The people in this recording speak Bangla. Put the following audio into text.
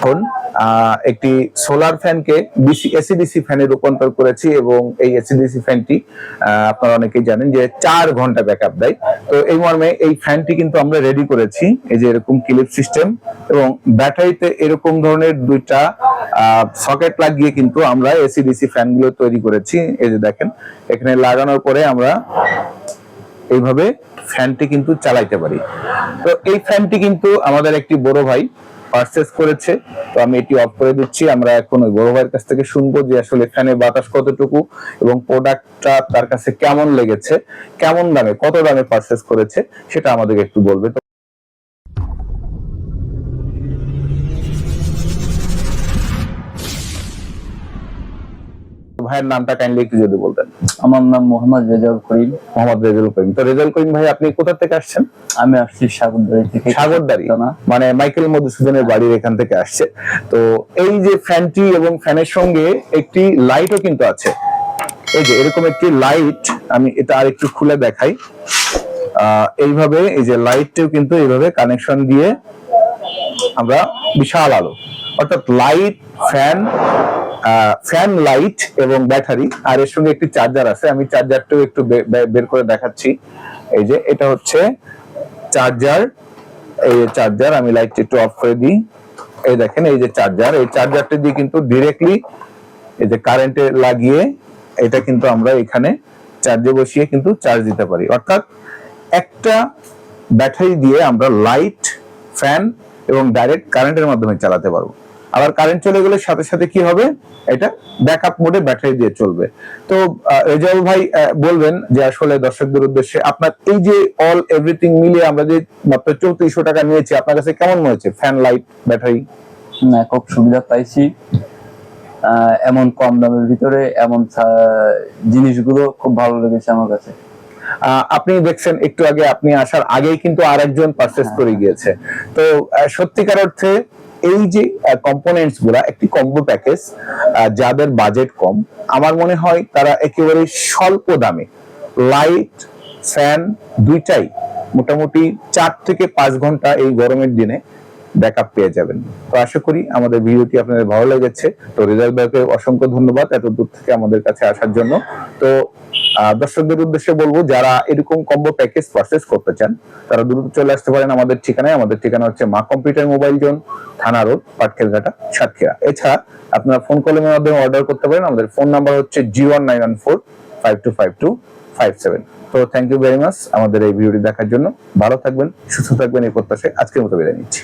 এখন একটি সোলার ফ্যানকে ডিসি এসিডিসি ফ্যানে রূপান্তর করেছি এবং এই এসিডিসি ফ্যানটি আপনারা অনেকেই জানেন যে চার ঘণ্টা ব্যাকআপ দেয়। তো এই মর্মে এই ফ্যানটি কিন্তু আমরা রেডি করেছি, এই যে এরকম ক্লিপ সিস্টেম এবং ব্যাটারিতে এরকম ধরনের দুইটা সকেট লাগিয়ে কিন্তু আমরা এসিডিসি ফ্যানগুলো তৈরি করেছি। এই যে দেখেন, এখানে লাগানোর পরে আমরা এইভাবে ফ্যানটি কিন্তু চালাইতে পারি। তো এই ফ্যানটি কিন্তু আমাদের একটি বড় ভাই পারচেস করেছে, তো আমি এটি অফ করে দিচ্ছি। আমরা এখন ওই বড় ভাইয়ের কাছ থেকে শুনব যে আসলে এখানে বাতাস কতটুকু এবং প্রোডাক্টটা তার কাছে কেমন লেগেছে, কেমন দামে, কত দামে পারচেস করেছে, সেটা আমাদেরকে একটু বলবে। তো ভাইয়ের নামটা কাইন্ডলি একটু যদি বলতেন। আমার নাম মোহাম্মদ রেজাউল করিম। মোহাম্মদ রেজাল করিম। তো রেজাল করিম ভাই আপনি কোথা থেকে আসছেন? আমি আসছি সাগরদারি থেকে। সাগরদারি মানে মাইকেল মধুসূদনের বাড়ির এখান থেকে আসছে। তো এই যে ফ্যানটি এবং ফ্যানের সঙ্গে একটি লাইটও কিন্তু আছে। এই যে এরকম একটি লাইট আমি এটা আর একটু খুলে দেখাই। আহ, এইভাবে এই যে লাইটটিও কিন্তু এইভাবে কানেকশন দিয়ে আমরা বিশাল আলো। অর্থাৎ লাইট ফ্যান ফ্যান লাইট এবং ব্যাটারি আর এর সঙ্গে একটি চার্জার আছে। আমি চার্জারটাও একটু বের করে দেখাচ্ছি। এই যে, এটা হচ্ছে চার্জার এই চার্জার আমি লাইটটা একটু অফ করে দিই। এই দেখেন, এই যে চার্জার এই চার্জারটা দিয়ে কিন্তু ডিরেক্টলি এই যে কারেন্টে লাগিয়ে এটা কিন্তু আমরা এখানে চার্জে বসিয়ে কিন্তু চার্জ দিতে পারি। অর্থাৎ একটা ব্যাটারি দিয়ে আমরা লাইট ফ্যান এবং ডাইরেক্ট কারেন্টের মাধ্যমে চালাতে পারব। আবার কারেন্ট চলে গেলে সাথে সাথে কি হবে? এটা ব্যাকআপ মোডে ব্যাটারি দিয়ে চলবে। তো রেজাউল ভাই বলবেন যে আসলে দর্শকদের উদ্দেশ্যে আপনার এই যে অল এভরিথিং মিলিয়ে আমরা যে মাত্র চৌত্রিশশো টাকা নিয়েছি আপনার কাছে কেমন মনে হচ্ছে? ফ্যান লাইট ব্যাটারি না, খুব সুবিধা পাইছি। এমন কম দামের ভিতরে এমন জিনিসগুলো খুব ভালো লেগেছে আমার কাছে। আপনি দেখছেন, একটু আগে আপনি আসার আগেই কিন্তু আরেকজন পারচেস করে গিয়েছে। তো সত্যিকার অর্থে এই যে কম্পোনেন্টসগুলা, একটি কম্বো প্যাকেজ যাদের বাজেট কম, আমার মনে হয় তারা একেবারে স্বল্প দামে লাইট ফ্যান দুইটাই মোটামুটি চার থেকে পাঁচ ঘণ্টা এই গরমের দিনে ব্যাকআপ পেয়ে যাবেন। তো আশা করি আমাদের ভিডিওটি আপনাদের ভালো লেগেছে। তো রেজাল্ট ব্যাকে অসংখ্য ধন্যবাদ এত দূর থেকে আমাদের কাছে আসার জন্য। তো দর্শকদের উদ্দেশ্যে বলব, যারা এরকম কম্বো প্যাকেজ পারচেস করতে চান, তারা দ্রুত চলে আসতে পারেন আমাদের ঠিকানায়। আমাদের ঠিকানা হচ্ছে Maa computer mobile zone Thana road Patkelghata Satkhira. এছাড়া আপনারা ফোন কলের মাধ্যমে অর্ডার করতে পারেন। আমাদের ফোন নাম্বার হচ্ছে zero one nine one four five two five two five seven তো থ্যাংক ইউ ভেরি মাচ আমাদের এই ভিডিওটি দেখার জন্য। ভালো থাকবেন, সুস্থ থাকবেন এই প্রত্যাশায়। আজকের মতো বিদায় নিচ্ছি।